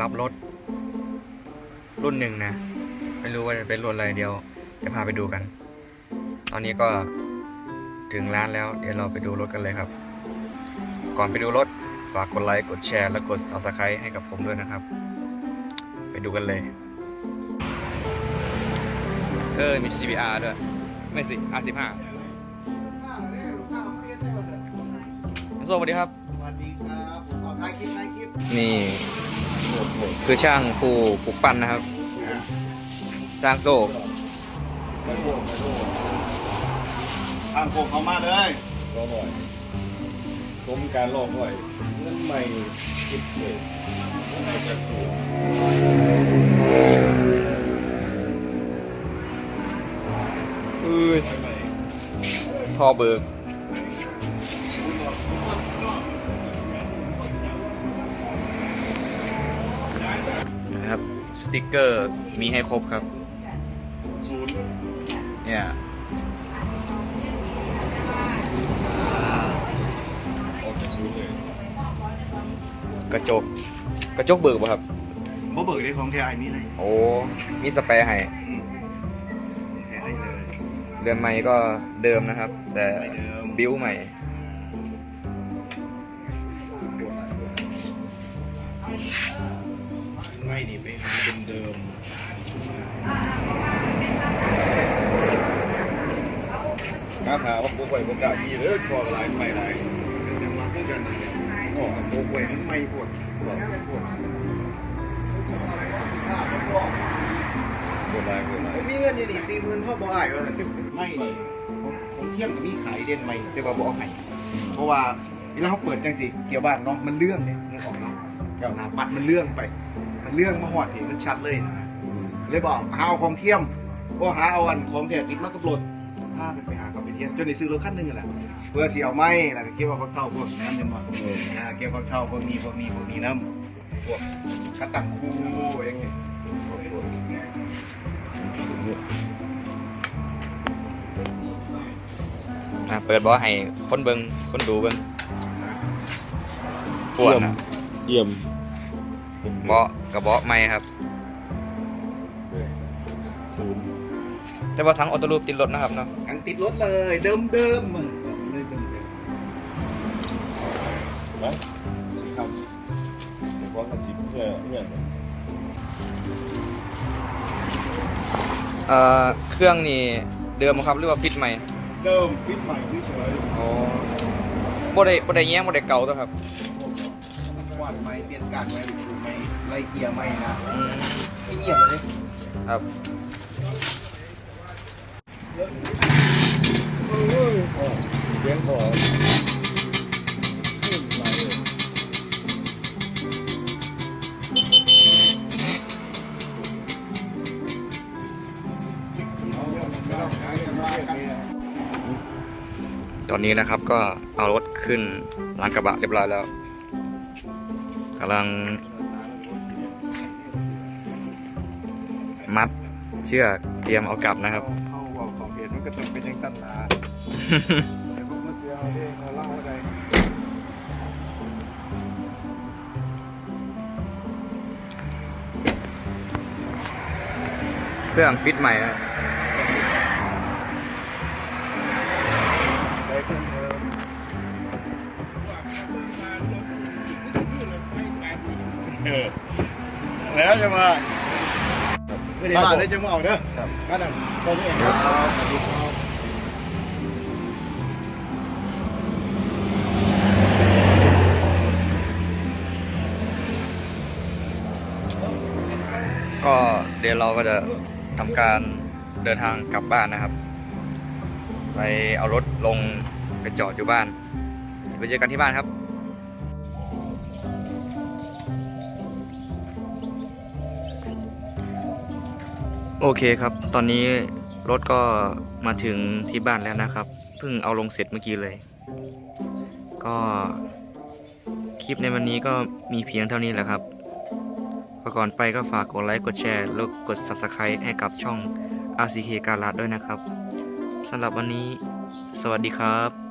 รับรถ รุ่นหนึ่งนะ ไม่รู้ว่าจะเป็นรุ่นอะไรเดียว จะพาไปดูกัน ตอนนี้ก็ถึงร้านแล้ว เดี๋ยวเราไปดูรถกันเลยครับ ก่อนไปดูรถ ฝากกดไลค์กดแชร์และกด subscribe ให้กับผมด้วยนะครับ ไปดูกันเลย เออ มี CBR ด้วย ไม่สิ R15 โซสวัสดีครับ สวัสดีครับผมเอาถ่ายคลิปถ่ายคลิป นี่ คือช่างผู้ปลูกปั้นนะครับช่างโซ่มาโทษมาโทษทางโคกเขามาเลยรอหน่อยสมการรอหน่อยเงินใหม่คิดเลยมาจากสูงอือใหม่ท่อเบิก สติกเกอร์มีให้ครบครับ ศูนย์เนี่ย ออกจากศูนย์เลยกระจก กระจกเบิกป่ะครับ บ่เบิกได้ของแท้ไอ้นี่เลยโอ้มีสเปรย์ให้แท้ให้เลยเรือนไม้ก็เดิมนะครับ แต่ไม่เดิม บิ้วใหม่ ไม่นี่ไปหาเดิมหน้าถาว่าพวกไปพวกกล้าขี่เลยคอหลายไม่หลายยังมาเพื่อกันอ๋อโอ้โหมันไม่ปวดปวดปวดปวดหลายปวดหลายมีเงินอยู่นี่สี่หมื่นพ่อบ่อายว่าไม่นี่ผมผมเที่ยงกับมีขายเด่นใหม่แต่ว่าบ่เอาให้เพราะว่าเวลาเขาเปิดจังสิเกี่ยวบ้านเนาะมันเรื่องเนี่ยนึกออกเนาะหน้าปัดมันเรื่องไป เรื่องมาหอดเห็นมันชัดเลยนะเลยบอกหาเอาของเทียมว่าหาเอาอันของแท้ติดมากับรถพากันไปหากับไปเทียมจนได้ซื้อรถคันหนึงนั่นแหละเพื่อสิเอาไม้แล้วก็เก็บเอาพวกเท่าพวกนั้นจังหวะอ่าเก็บพวกเท่าพวกนี้พวกนี้พวกนี้น้ำพวกกระตังคูอย่างเงี้ยพวกพวกอะเปิดบอให้คนเบิงคนดูเบิงปวดนะเยี่ยม เบาะกับเบาะไม่ครับ ศูนย์แต่ว่าทั้งออโต้รูปติดรถนะครับเนาะทั้งติดรถเลยเดิมเดิมๆเลยเดิมเดิมนะสิครับเดี๋ยวความกันสิเพื่อเพื่อนเอ่อเครื่องนี่เดิมครับหรือว่าฟิตใหม่เดิมฟิตใหม่เฉยอ๋อบ่ได้บ่ได้แย้งบ่ได้เก่าตัวครับๆก วาดใหม่เปลี่ยนการใหม่ดูใหม่ไล่เกียร์ใหม่นะอืมที่เงียบเลยครับเสียงพอมาเลยตอนนี้นะครับก็เอารถขึ้นหลังกระบะเรียบร้อยแล้วกำลัง มัดเชือกเตรียมเอากลับนะครับ เข้าบอกของเพจมันก็ต้องเป็นยังตั้งนานแต่ผมมาเสียเอาเองเอาเล่าอะไรเครื่องฟิตใหม่นะ เออแล้วจะมาไม่ได้มาได้จังหวะเอาเด้อครับก็ได้ก็นี่เองครับสวัสดีครับก็เดี๋ยวเราก็จะทำการเดินทางกลับบ้านนะครับ ไปเอารถลงไปจอดอยู่บ้านไปเจอกันที่บ้านครับ โอเคครับ ตอนนี้รถก็มาถึงที่บ้านแล้วนะครับ เพิ่งเอาลงเสร็จเมื่อกี้เลย ก็คลิปในวันนี้ก็มีเพียงเท่านี้แหละครับก่อนไปก็ฝากกดไลค์ กดแชร์แล้วกด Subscribe ให้กับช่อง RCK การัดด้วยนะครับสำหรับวันนี้ สวัสดีครับ